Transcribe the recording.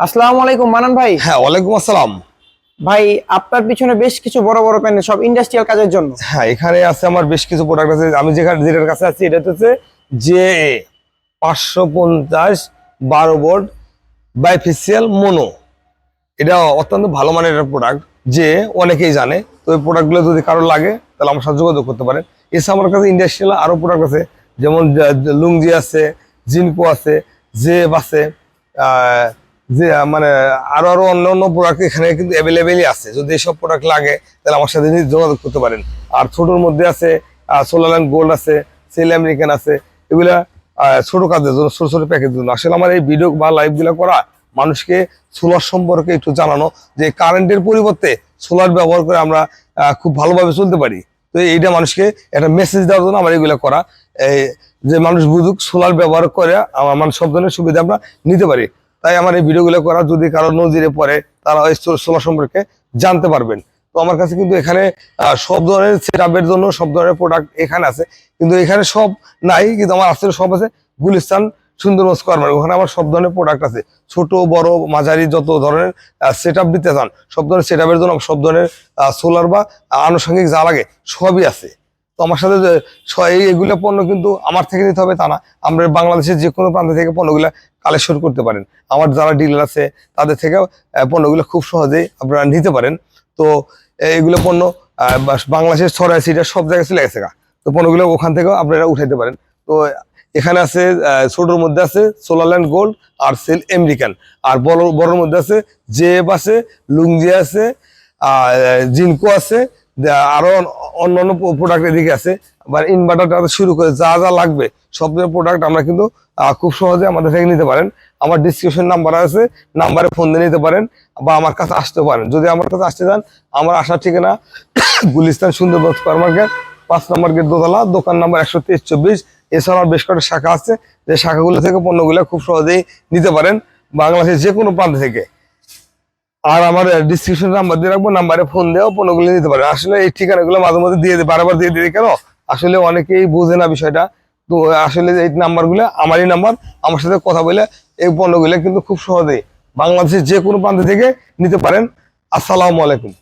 আসসালামু আলাইকুম মানান ভাই। হ্যাঁ ওয়ালাইকুম আসসালাম। ভাই আপনার পিছনে বেশ কিছু বড় বড় প্যানেল সব ইন্ডাস্ট্রিয়াল কাজের জন্য। হ্যাঁ এখানে আছে আমার বেশ কিছু প্রোডাক্ট আছে। আমি যেখানে যেটার কাছে আছি এটা হচ্ছে জে পাঁচশো পঞ্চাশ বারো বোর্ড বাইফেসিয়াল মোনো। এটা অত্যন্ত ভালো মানের একটা প্রোডাক্ট যে অনেকেই জানে। তো এই প্রোডাক্টগুলো যদি কারও লাগে তাহলে আমার সাথে যোগাযোগ করতে পারেন। এছাড়া আমার কাছে ইন্ডাস্ট্রিয়াল আরও প্রোডাক্ট আছে যেমন লুঙ্গি আছে জিনকো আছে জেব আছে যে মানে আরও আরও অন্য অন্য প্রোডাক্ট এখানে কিন্তু অ্যাভেলেবেলই আছে। যদি এসব প্রোডাক্ট লাগে, তাহলে আমার সাথে যোগাযোগ করতে পারেন। আর ছোটোর মধ্যে আছে সোলার গোল্ড আছে সেল আমেরিকান আছে, এগুলা ছোট কাজের জন্য, ছোট ছোট প্যাকেজের জন্য। আসলে আমার এই ভিডিও বা লাইভগুলা করা মানুষকে সোলার সম্পর্কে একটু জানানো যে কারেন্টের পরিবর্তে সোলার ব্যবহার করে আমরা খুব ভালোভাবে চলতে পারি। তো এইটা মানুষকে একটা মেসেজ দেওয়ার জন্য আমার এগুলো করা। যে, মানুষ বুঝুক সোলার ব্যবহার করে আমার মানে সব ধরনের সুবিধা আমরা নিতে পারি। তাই আমার এই ভিডিওগুলো করা যদি কারও নজিরে পড়ে, তারা ওই সোলার সম্পর্কে জানতে পারবেন। তো আমার কাছে কিন্তু এখানে সব ধরনের সেট জন্য সব ধরনের প্রোডাক্ট এখানে আছে। কিন্তু এখানে সব নাই, কিন্তু আমার আসলে সব আছে। গুলিস্তান সুন্দরগঞ্জ কর্মার ওখানে আমার সব ধরনের প্রোডাক্ট আছে। ছোট, বড়, মাঝারি যত ধরনের সেট আপ দিতে চান, সব ধরনের সেট জন্য সব ধরনের সোলার বা আনুষঙ্গিক যা লাগে সবই আছে। তো আমার সাথে এগুলো পণ্য কিন্তু আমার থেকে নিতে হবে তা না। আমরা বাংলাদেশের যে কোনো প্রান্ত থেকে পণ্যগুলো কালেকশন করতে পারেন। আমার যারা ডিলার আছে, তাদের থেকেও পণ্যগুলো খুব সহজেই আপনারা নিতে পারেন। তো এইগুলো পণ্য বাংলাদেশের ছড়াই সিটা সব জায়গায় চলে গেছে। তো পণ্যগুলো ওখান থেকেও আপনারা উঠাইতে পারেন। তো এখানে আছে ছোটোর মধ্যে আছে সোলারল্যান্ড গোল্ড, আর সেল আমেরিকান। আর বড়, বড়োর মধ্যে আছে জেব আছে, লুঙ্গি আছে জিনকো আছে আরও অন্য অন্য প্রোডাক্ট এদিকে আছে, আবার ইনভার্টার শুরু করে যা যা লাগবে, সব প্রোডাক্ট আমরা কিন্তু খুব সহজে আমাদের থেকে নিতে পারেন। আমার ডিসক্রিপশন নাম্বার আছে নাম্বারে ফোন দিয়ে নিতে পারেন বা আমার কাছে আসতে পারেন। যদি আমার কাছে আসতে চান, আমার আসার ঠিকানা গুলিস্তান সুন্দরবন সুপার মার্কেট, পাঁচ নম্বর গেট দোতলা, দোকান নাম্বার একশো তেইশ চব্বিশ। এছাড়াও বেশ কয়েকটা শাখা আছে, যে শাখাগুলো থেকে পণ্যগুলো খুব সহজেই নিতে পারেন বাংলাদেশের যে কোনো প্রান্ত থেকে। আর আমার ডিসক্রিপশন নাম্বার দিয়ে রাখব নাম্বারে ফোন দেওয়া পণ্যগুলো নিতে পারে আসলে এই ঠিকানাগুলো মাঝে মাঝে দিয়ে বারবার দিয়ে দিই কেন? আসলে অনেকেই বোঝে না বিষয়টা। তো আসলে এই নাম্বারগুলো আমারই নাম্বার আমার সাথে কথা বলে এই পণ্যগুলো কিন্তু খুব সহজেই বাংলাদেশের যে কোনো প্রান্ত থেকে নিতে পারেন। আসসালামু আলাইকুম।